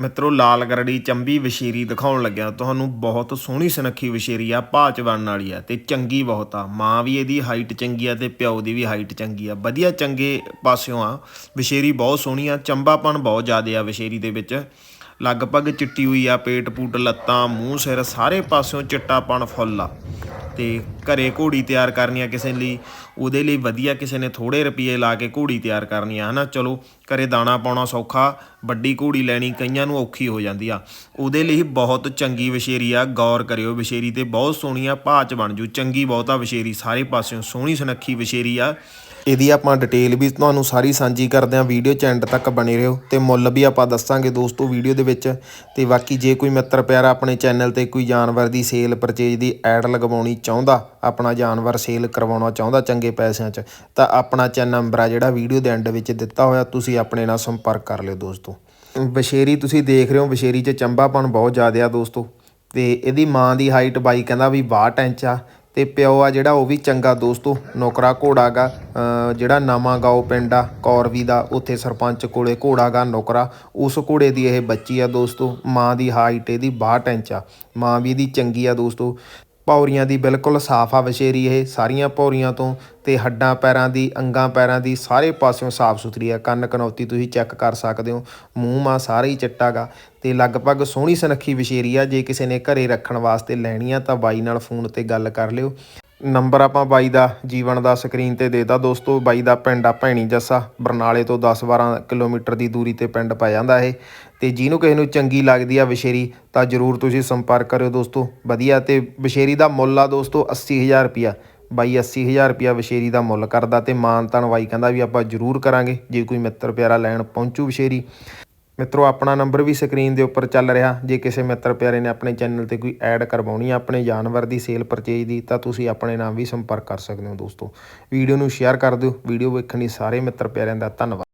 ਮਿੱਤਰੋ, ਲਾਲ ਗਰੜੀ ਚੰਬੀ ਵਸ਼ੀਰੀ ਦਿਖਾਉਣ ਲੱਗਿਆ। ਤੁਹਾਨੂੰ ਬਹੁਤ ਸੋਹਣੀ ਸੁਨੱਖੀ ਵਸ਼ੀਰੀ ਆ ਭਾਚ ਬਣਨ ਵਾਲੀ ਆ ਤੇ ਚੰਗੀ ਬਹੁਤ ਆ। ਮਾਂ ਵੀ ਇਹਦੀ ਹਾਈਟ ਚੰਗੀ ਆ ਤੇ ਪਿਓ ਦੀ ਵੀ ਹਾਈਟ ਚੰਗੀ ਆ। ਵਧੀਆ ਚੰਗੇ ਪਾਸਿਓਂ ਆ। ਵਸ਼ੀਰੀ ਬਹੁਤ ਸੋਹਣੀ ਆ ਚੰਬਾਪਣ ਬਹੁਤ ਜ਼ਿਆਦਾ ਆ ਵਸ਼ੀਰੀ ਦੇ ਵਿੱਚ। ਲਗਭਗ ਚਿੱਟੀ ਹੋਈ ਆ, ਪੇਟ ਪੂਟ, ਲੱਤਾਂ, ਮੂੰਹ, ਸਿਰ ਸਾਰੇ ਪਾਸਿਓਂ ਚਿੱਟਾਪਣ ਫੁੱਲ ਆ। ਤੇ ਘਰੇ ਘੋੜੀ ਤਿਆਰ ਕਰਨੀ ਆ ਕਿਸੇ ਲਈ। ਉਹਦੇ ਲਈ ਵਧੀਆ ਕਿਸੇ ਨੇ ਥੋੜੇ ਰੁਪਏ ਲਾ ਕੇ ਘੋੜੀ ਤਿਆਰ ਕਰਨੀ ਆ, ਹਨਾ? ਚਲੋ, ਘਰੇ ਦਾਣਾ ਪਾਉਣਾ ਸੌਖਾ, ਵੱਡੀ ਘੋੜੀ ਲੈਣੀ ਕਈਆਂ ਨੂੰ ਔਖੀ ਹੋ ਜਾਂਦੀ ਆ। ਉਹਦੇ ਲਈ ਬਹੁਤ ਚੰਗੀ ਵਿਸ਼ੇਰੀ ਆ, ਗੌਰ ਕਰਿਓ ਵਿਸ਼ੇਰੀ ਤੇ ਬਹੁਤ ਸੋਹਣੀ ਆ ਭਾਚ ਬਣ ਜੂ, ਚੰਗੀ ਬਹੁਤਾ ਵਿਸ਼ੇਰੀ ਸਾਰੇ ਪਾਸਿਓਂ ਸੋਹਣੀ ਸੁਨੱਖੀ ਵਿਸ਼ੇਰੀ ਆ। ਇਹਦੀ ਆਪਾਂ ਡਿਟੇਲ ਵੀ ਤੁਹਾਨੂੰ ਸਾਰੀ ਸਾਂਝੀ ਕਰਦੇ ਹਾਂ ਵੀਡੀਓ ਚ ਐਂਡ ਤੱਕ ਬਣੇ ਰਹੋ, ਤੇ ਮੁੱਲ ਵੀ ਆਪਾਂ ਦੱਸਾਂਗੇ ਦੋਸਤੋ ਵੀਡੀਓ ਦੇ ਵਿੱਚ। ਤੇ ਬਾਕੀ ਜੇ ਕੋਈ ਮਿੱਤਰ ਪਿਆਰਾ ਆਪਣੇ ਚੈਨਲ ਤੇ ਕੋਈ ਜਾਨਵਰ ਦੀ ਸੇਲ ਪਰਚੇਜ ਦੀ ਐਡ ਲਗਵਾਉਣੀ ਚਾਹੁੰਦਾ, ਆਪਣਾ ਜਾਨਵਰ ਸੇਲ ਕਰਵਾਉਣਾ ਚਾਹੁੰਦਾ, ਚੰਗੇ ਪੈਸਿਆਂ 'ਚ, ਤਾਂ ਆਪਣਾ ਚੈਨਲ ਨੰਬਰ ਆ ਜਿਹੜਾ ਵੀਡੀਓ ਦੇ ਐਂਡ ਵਿੱਚ ਦਿੱਤਾ ਹੋਇਆ, ਤੁਸੀਂ ਆਪਣੇ ਨਾਲ ਸੰਪਰਕ ਕਰ ਲਿਓ ਦੋਸਤੋ। ਬਸ਼ੇਰੀ ਤੁਸੀਂ ਦੇਖ ਰਹੇ ਹੋ, ਬਸ਼ੇਰੀ 'ਚ ਚੰਬਾਪਣ ਬਹੁਤ ਜ਼ਿਆਦਾ ਆ ਦੋਸਤੋ। ਤੇ ਇਹਦੀ ਮਾਂ ਦੀ ਹਾਈਟ ਬਾਈ ਕਹਿੰਦਾ ਵੀ 62 ਇੰਚ ਆ, ਤੇ ਪਿਓ ਆ ਜਿਹੜਾ ਉਹ ਵੀ ਚੰਗਾ ਦੋਸਤੋ, ਨੌਕਰਾ ਘੋੜਾ ਗਾ ਅਹ ਜਿਹੜਾ ਨਵਾਂ ਗਾਓ ਪਿੰਡ ਆ, ਕੌਰਵੀ ਦਾ, ਉੱਥੇ ਸਰਪੰਚ ਕੋਲੇ ਘੋੜਾ ਗਾ ਨੌਕਰਾ, ਉਸ ਘੋੜੇ ਦੀ ਇਹ ਬੱਚੀ ਆ ਦੋਸਤੋ, ਮਾਂ ਦੀ ਹਾਈਟ ਇਹਦੀ 62 ਇੰਚ ਆ। ਮਾਂ ਵੀ ਇਹਦੀ ਚੰਗੀ ਆ ਦੋਸਤੋ। ਪੌਰੀਆਂ ਦੀ ਬਿਲਕੁਲ ਸਾਫ਼ ਆ ਵਸ਼ੇਰੀ ਇਹ, ਸਾਰੀਆਂ ਪੌਰੀਆਂ ਤੋਂ ਤੇ ਹੱਡਾਂ ਪੈਰਾਂ ਦੀ, ਅੰਗਾਂ ਪੈਰਾਂ ਦੀ ਸਾਰੇ ਪਾਸਿਓਂ ਸਾਫ਼ ਸੁਥਰੀ ਆ, ਕੰਨ ਕਨੌਤੀ ਤੁਸੀਂ ਚੈੱਕ ਕਰ ਸਕਦੇ ਹੋ, ਮੂੰਹ ਮਾ ਸਾਰੇ ਹੀ ਚਿੱਟਾ ਗਾ ਤੇ ਲਗਭਗ ਸੋਹਣੀ ਸੁਨੱਖੀ ਵਸ਼ੇਰੀ ਆ, ਜੇ ਕਿਸੇ ਨੇ ਘਰੇ ਰੱਖਣ ਵਾਸਤੇ ਲੈਣੀ ਆ ਤਾਂ ਬਾਈ ਨਾਲ ਫੋਨ ਤੇ ਗੱਲ ਕਰ ਲਿਓ। ਨੰਬਰ ਆਪਾਂ ਬਾਈ ਦਾ ਜੀਵਨ ਦਾ ਸਕਰੀਨ ਤੇ ਦੇਤਾ ਦੋਸਤੋ, ਬਾਈ ਦਾ ਪਿੰਡ ਆ ਭੈਣੀ ਜੱਸਾ। ਬਰਨਾਲੇ ਤੋਂ 10-12 ਕਿਲੋਮੀਟਰ ਦੀ ਦੂਰੀ ਤੇ ਪਿੰਡ ਪੈ ਜਾਂਦਾ ਇਹ। ਤੇ ਜਿਹਨੂੰ ਕਿਸੇ ਨੂੰ ਚੰਗੀ ਲੱਗਦੀ ਆ ਵਿਸ਼ੇਰੀ ਤਾਂ ਜਰੂਰ ਤੁਸੀਂ ਸੰਪਰਕ ਕਰਿਓ ਦੋਸਤੋ। ਵਧੀਆ, ਤੇ ਵਿਸ਼ੇਰੀ ਦਾ ਮੁੱਲ ਆ ਦੋਸਤੋ 80000 ਰੁਪਿਆ ਬਾਈ 80000 ਰੁਪਿਆ ਵਿਸ਼ੇਰੀ ਦਾ ਮੁੱਲ ਕਰਦਾ ਤੇ ਮਾਨਤਾਨ ਬਾਈ ਕਹਿੰਦਾ ਵੀ ਆਪਾਂ ਜਰੂਰ ਕਰਾਂਗੇ। ਜੇ ਕੋਈ ਮਿੱਤਰ ਪਿਆਰਾ ਲੈਣ ਪਹੁੰਚੂ ਵਿਸ਼ੇਰੀ ਮਿੱਤਰੋ, ਆਪਣਾ ਨੰਬਰ ਵੀ ਸਕਰੀਨ ਦੇ ਉੱਪਰ ਚੱਲ ਰਿਹਾ। ਜੇ ਕਿਸੇ ਮਿੱਤਰ ਪਿਆਰੇ ਨੇ ਆਪਣੇ ਚੈਨਲ ਤੇ ਕੋਈ ਐਡ ਕਰਵਾਉਣੀ ਆ, ਆਪਣੇ ਜਾਨਵਰ ਦੀ ਸੇਲ ਪਰਚੇਜ ਦੀ, ਤਾਂ ਤੁਸੀਂ ਆਪਣੇ ਨਾਮ ਵੀ ਸੰਪਰਕ ਕਰ ਸਕਦੇ ਹੋ ਦੋਸਤੋ। ਵੀਡੀਓ ਨੂੰ ਸ਼ੇਅਰ ਕਰ ਦਿਓ। ਵੀਡੀਓ ਵੇਖਣ ਲਈ ਸਾਰੇ ਮਿੱਤਰ ਪਿਆਰਿਆਂ ਦਾ ਧੰਨਵਾਦ।